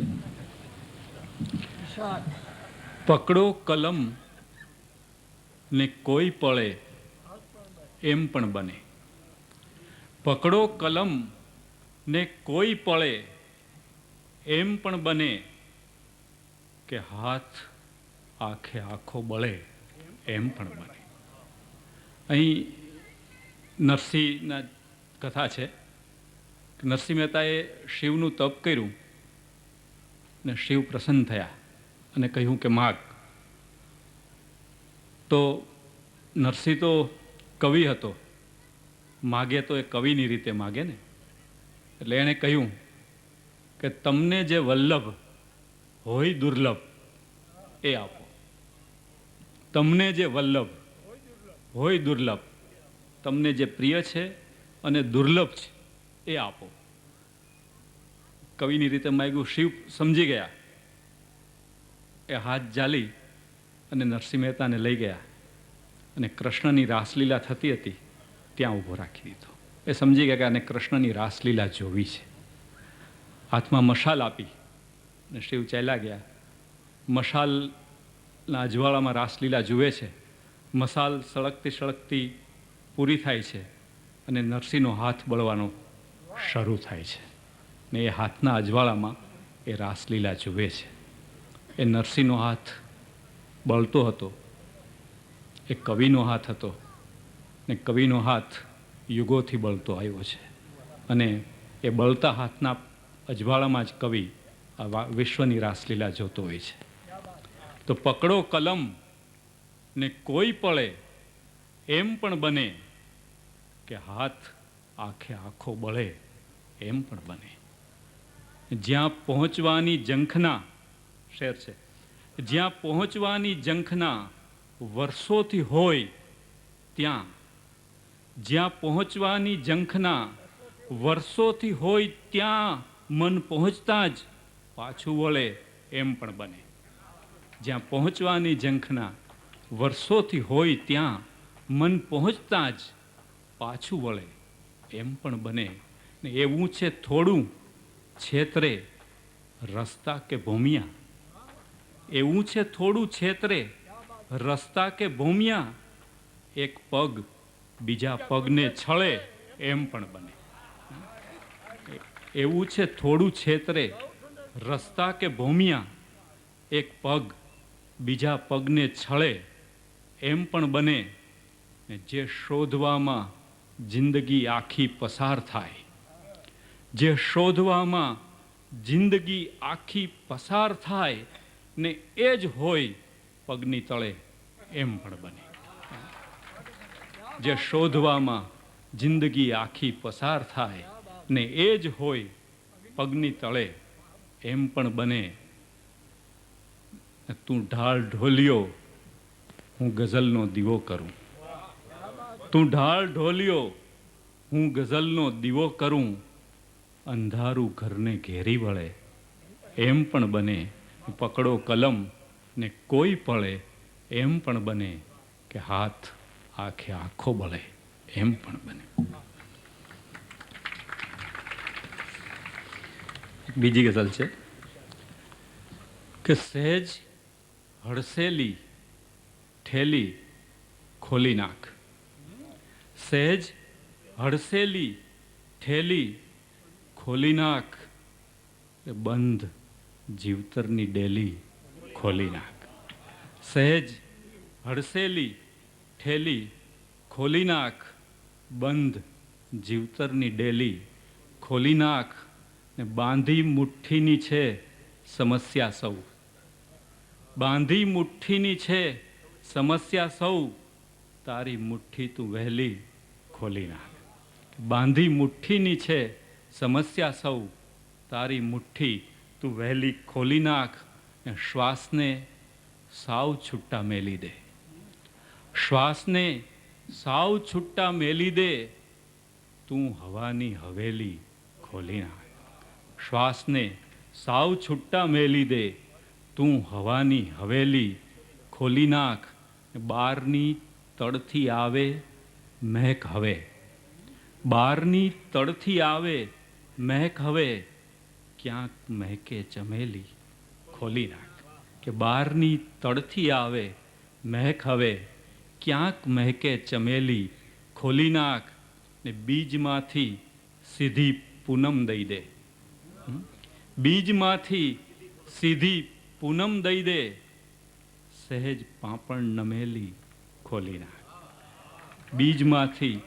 છે. પકડો કલમ ને કોઈ પળે એમ પણ બને. પકડો કલમ ને કોઈ પળે એમ પણ બને કે હાથ આખે આખો બળે એમ પણ બને. અહીં નરસિંહના કથા છે. નરસિંહ મહેતાએ શિવનું તપ કર્યું. ને શિવ પ્રસન્ન થયા અને કહ્યું કે, માગ. તો નરસિંહ તો કવિ હતો. માગે તો એ કવિની રીતે માગે ને. એટલે એણે કહ્યું કે, તમને જે વલ્લભ હોય દુર્લભ, એ આપો. તમને જે વલ્લભ હોય દુર્લભ, તમને જે પ્રિય છે અને દુર્લભ છે, એ આપો. કવિની રીતે માગ્યું, શિવ સમજી ગયા. એ હાથ જાલી અને નરસિંહ મહેતાને લઈ ગયા અને કૃષ્ણની રાસલીલા થતી હતી, ત્યાં ઊભો રાખી દીધો. એ સમજી ગયા કે આને કૃષ્ણની રાસલીલા જોવી છે. હાથમાં મશાલ આપી અને શિવ ચાલ્યા ગયા. મશાલના અજવાળામાં રાસલીલા જુએ છે. મશાલ સળગતી સળગતી પૂરી થાય છે અને નરસિંહનો હાથ બળવાનો શરૂ થાય છે. ને એ હાથના અજવાળામાં એ રાસલીલા જુએ છે. એ નરસિંહનો હાથ બળતો હતો, એ કવિનો હાથ હતો, ને કવિનો હાથ યુગોથી બળતો આવ્યો છે. અને એ બળતા હાથના અજવાળામાં જ કવિ આ વિશ્વની રાસલીલા જોતો હોય છે. તો પકડો કલમ ને કોઈ પળે એમ પણ બને કે હાથ આખે આખો બળે એમ પણ બને. જ્યાં પહોંચવાની ઝંખના, શેર છે, જ્યાં પહોંચવાની ઝંખના વર્ષોથી હોય ત્યાં, જ્યાં પહોંચવાની ઝંખના વર્ષોથી હોય ત્યાં મન પહોંચતા જ પાછું વળે એમ પણ બને. જ્યાં પહોંચવાની ઝંખના વર્ષોથી હોય ત્યાં મન પહોંચતા જ પાછું વળે એમ પણ બને. ને એવું છે થોડું છેતરે, રસ્તા કે ભૂમિયા? એવું છે થોડું છેતરે, રસ્તા કે ભૂમિયા? એક પગ બીજા પગને છળે એમ પણ બને. એવું છે થોડું છેતરે, રસ્તા કે ભૂમિયા? એક પગ બીજા પગને છળે એમ પણ બને. જે શોધવામાં જિંદગી આખી પસાર થાય જે શોધવામાં જિંદગી આખી પસાર થાય ને એ જ હોય પગની તળે, એમ પણ બને. જે શોધવામાં જિંદગી આખી પસાર થાય ને એ જ હોય પગની તળે, એમ પણ બને. તું ઢાળ ઢોલ્યો, હું ગઝલનો દીવો કરું. તું ઢાળ ઢોલ્યો, હું ગઝલનો દીવો કરું. અંધારું ઘરને ઘેરી વળે એમ પણ બને પકડો કલમ ને કોઈ પળે એમ પણ બને કે હાથ આખે આખો બળે એમ પણ બને. બીજી ગઝલ છે. કે સહેજ હડસેલી ઠેલી ખોલી નાખ. સહેજ હડસેલી ઠેલી ખોલી નાખ. એ બંધ જીવતરની ડેલી ખોલી નાખ. સહેજ હડસેલી, ઠેલી ખોલી નાખ. બંધ જીવતરની ડેલી ખોલી નાખ. ને બાંધી મુઠ્ઠીની છે સમસ્યા સૌ. બાંધી મુઠ્ઠીની છે સમસ્યા સૌ. તારી મુઠ્ઠી તું વહેલી ખોલી નાખ. બાંધી મુઠ્ઠીની છે સમસ્યા સૌ. તારી મુઠ્ઠી તું વહેલી ખોલી નાખ ને શ્વાસને સાવ છૂટા મેલી દે. શ્વાસને સાવ છૂટા મેલી દે. તું હવાની હવેલી ખોલી નાખ. શ્વાસને સાવ છૂટા મેલી દે. તું હવાની હવેલી ખોલી નાખ બારની તળથી આવે મહેક હવે. બારની તળથી આવે મહેક હવે ક્યાંક મહેકે ચમેલી ખોલી નાખ કે બહારની તળથી આવે. મહેક હવે ક્યાંક મહેકે ચમેલી ખોલી નાખ ને બીજમાંથી સીધી પૂનમ દઈ દે? બીજમાંથી સીધી પૂનમ દઈ દે. સહેજ પાપણ નમેલી ખોલી નાખ. બીજમાંથી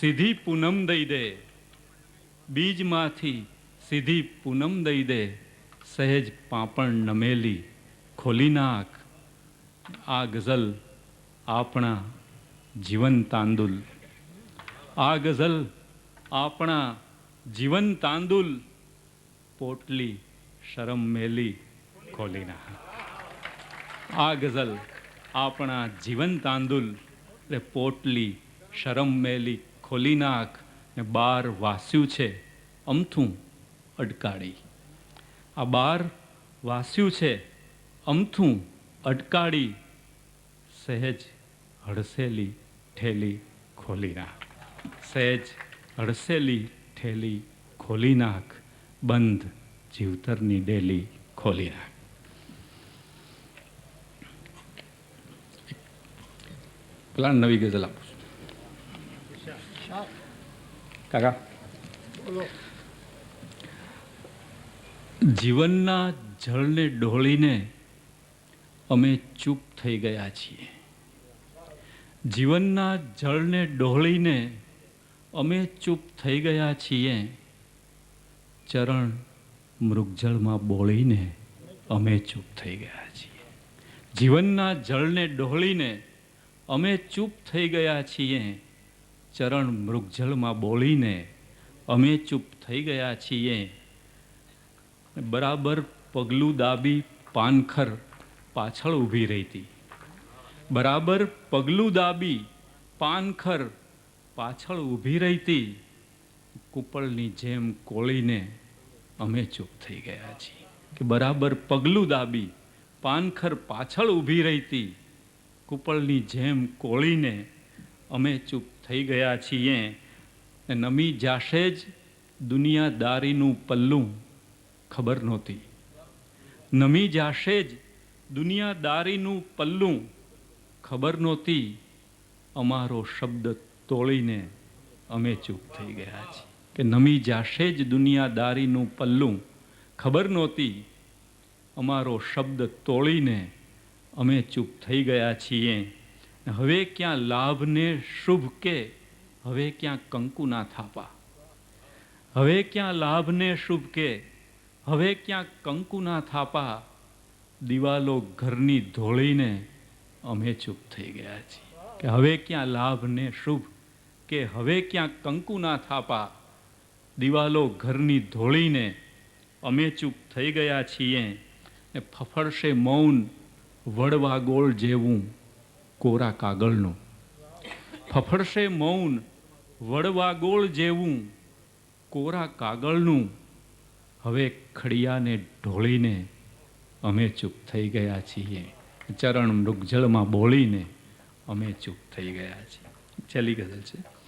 સીધી પૂનમ દઈ દે. બીજમાંથી સીધી પૂનમ દઈ દે, સહેજ પાપણ નમેલી, ખોલી નાખ. આ ગઝલ આપણા જીવન તાંદુલ. આ ગઝલ આપણા જીવન તાંદુલ. પોટલી શરમ મેલી, ખોલી નાખ. આ ગઝલ આપણા જીવન તાંદુલ. રે પોટલી શરમ મેલી, ખોલી નાખ. ને બાર વાસ્યું છે, અમથું અડકાડી. આ બાર વાસ્યું છે, અમથું અટકાળી સહેજ હડસેલી ઠેલી ખોલી નાખ. સહેજ હડસેલી ઠેલી ખોલી નાખ, બંધ જીવતરની ડેલી ખોલી નાખ. પેલા નવી ગઝલ આપું છું કાકા. જીવનના જળને ડોળીને અમે ચૂપ થઈ ગયા છીએ. જીવનના જળને ડોળીને અમે ચૂપ થઈ ગયા છીએ. ચરણ મૃગજળમાં બોળીને અમે ચૂપ થઈ ગયા છીએ. જીવનના જળને ડોળીને અમે ચૂપ થઈ ગયા છીએ. ચરણ મૃગજળમાં બોલીને અમે ચૂપ થઈ ગયા છીએ. બરાબર પગલું દાબી પાનખર પાછળ ઊભી રહી બરાબર પગલું દાબી પાનખર પાછળ ઊભી રહી કુપળની જેમ કોળીને અમે ચૂપ થઈ ગયા છીએ. કે બરાબર પગલું દાબી પાનખર પાછળ ઊભી રહી કુપળની જેમ કોળીને અમે ચૂપ થઈ ગયા છીએ નમી જાશે જ દુનિયાદારીનું પલ્લું. ખબર નહોતી. નમી જાશે જ દુનિયાદારીનું પલ્લું. ખબર નહોતી. અમારો શબ્દ તોળીને અમે ચૂપ થઈ ગયા છીએ. કે નમી જાશે જ દુનિયાદારીનું પલ્લું. ખબર નહોતી. અમારો શબ્દ તોળીને અમે ચૂપ થઈ ગયા છીએ. હવે ક્યાં લાભને શુભ કે, હવે ક્યાં કંકુના થાપા? હવે ક્યાં લાભને શુભ કે, હવે ક્યાં કંકુના થાપા? દિવાલો ઘરની ધોળીને અમે ચૂપ થઈ ગયા છીએ. કે હવે ક્યાં લાભને શુભ કે, હવે ક્યાં કંકુના થાપા? દિવાલો ઘરની ધોળીને અમે ચૂપ થઈ ગયા છીએ ને ફફડશે મૌન વડવા ગોળ જેવું કોરા કાગળનું. ફફડશે મૌન, વડવા ગોળ જેવું કોરા કાગળનું. હવે ખડિયાને ઢોળીને અમે ચૂપ થઈ ગયા છીએ. ચરણ મૃગજળમાં બોલીને અમે ચૂપ થઈ ગયા છીએ. છેલ્લી ગઝલ છે.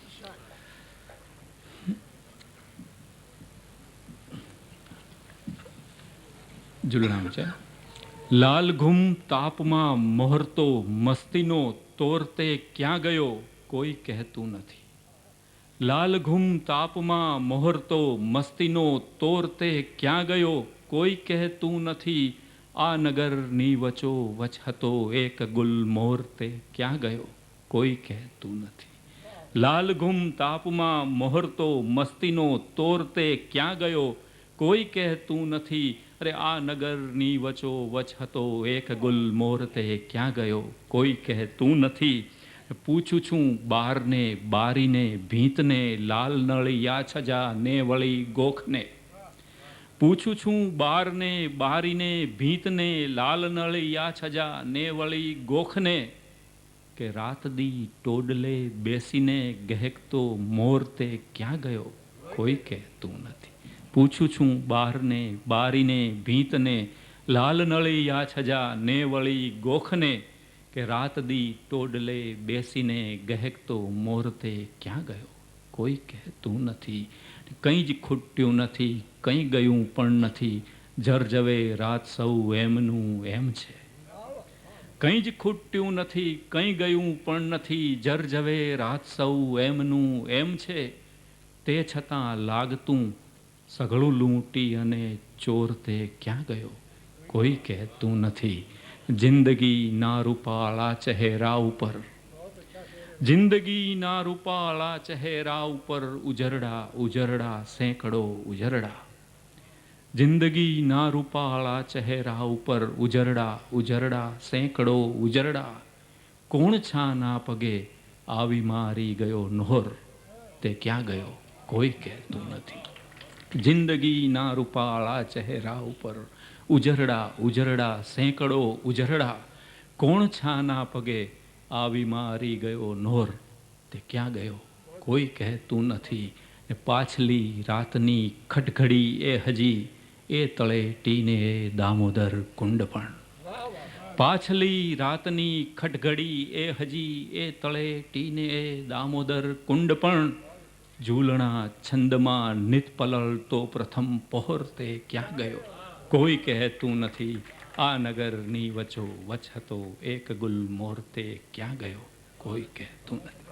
જુલનામ છે. લાલ ઘૂમ તાપમાં મોહરતો મસ્તીનો તોરતે ક્યાં ગયો કોઈ કહેતું નથી. લાલ ઘૂમ તાપમાં મોહરતો મસ્તીનો તોરતે ક્યાં ગયો કોઈ કહેતું નથી. આ નગરની વચો વચ હતો એક ગુલ મોરતે ક્યાં ગયો કોઈ કહેતું નથી. લાલ ઘૂમ તાપમાં મોહરતો મસ્તીનો તોરતે ક્યાં ગયો કોઈ કહેતું નથી. અરે આ નગરની વચો વચ હતો, એક ગુલ મોરતે ક્યાં ગયો? કોઈ કહેતું નથી. પૂછું છું બારને બારીને, ભીંતને, લાલ નળિયા છજા, ને વળી ગોખને. પૂછું છું બારને બારીને, ભીંતને, લાલ નળિયા છજા, ને વળી ગોખને? કે રાત દી ટોડલે બેસીને ગહેકતો મોર તે ક્યાં ગયો? કોઈ કહેતું નથી. પૂછું છું બહારને, બારીને, ભીંતને, લાલ આ છજા ને વળી ગોખને કે રાત દી ટોડલે બેસીને ગહેકતો મોરતે ક્યાં ગયો? કોઈ કહેતું નથી. કંઈ જ ખૂટ્યું નથી, કંઈ ગયું પણ નથી. જર જવે રાત સૌ એમનું એમ છે. કંઈ જ ખૂટ્યું નથી, કંઈ ગયું પણ નથી. જર જવે રાત સૌ એમનું એમ છે. તે છતાં લાગતું સઘળું લૂંટી અને ચોર તે ક્યાં ગયો? કોઈ કહેતું નથી. જિંદગી ના રૂપાળા ચહેરા ઉપર. જિંદગીના રૂપાળા ચહેરા ઉપર ઉજરડા ઉજરડા સેંકડો ઉજરડા. જિંદગીના રૂપાળા ચહેરા ઉપર ઉજરડા ઉજરડા સેંકડો ઉજરડા. કોણ છાના પગે આવી મારી ગયો નોહર? તે ક્યાં ગયો? કોઈ કહેતું નથી. જિંદગીના રૂપાળા ચહેરા ઉપર. ઉજરડા ઉજરડા, સેંકડો, ઉજરડા. કોણ છાના પગે આવી મારી ગયો નોર? તે ક્યાં ગયો? કોઈ કહેતું નથી. ને પાછલી રાતની ખટખડી એ હજી. એ તળે ટીને એ દામોદર કુંડ પણ પાછલી રાતની ખટઘડી એ હજી. એ તળે ટીને એ દામોદર કુંડ પણ ઝૂલણા છંદમાં નિત પલળતો પ્રથમ પહોર તે ક્યાં ગયો? કોઈ કહેતું નથી, આ નગરની વચો વચ હતો એક ગુલ મોરતે ક્યાં ગયો? કોઈ કહેતું નથી.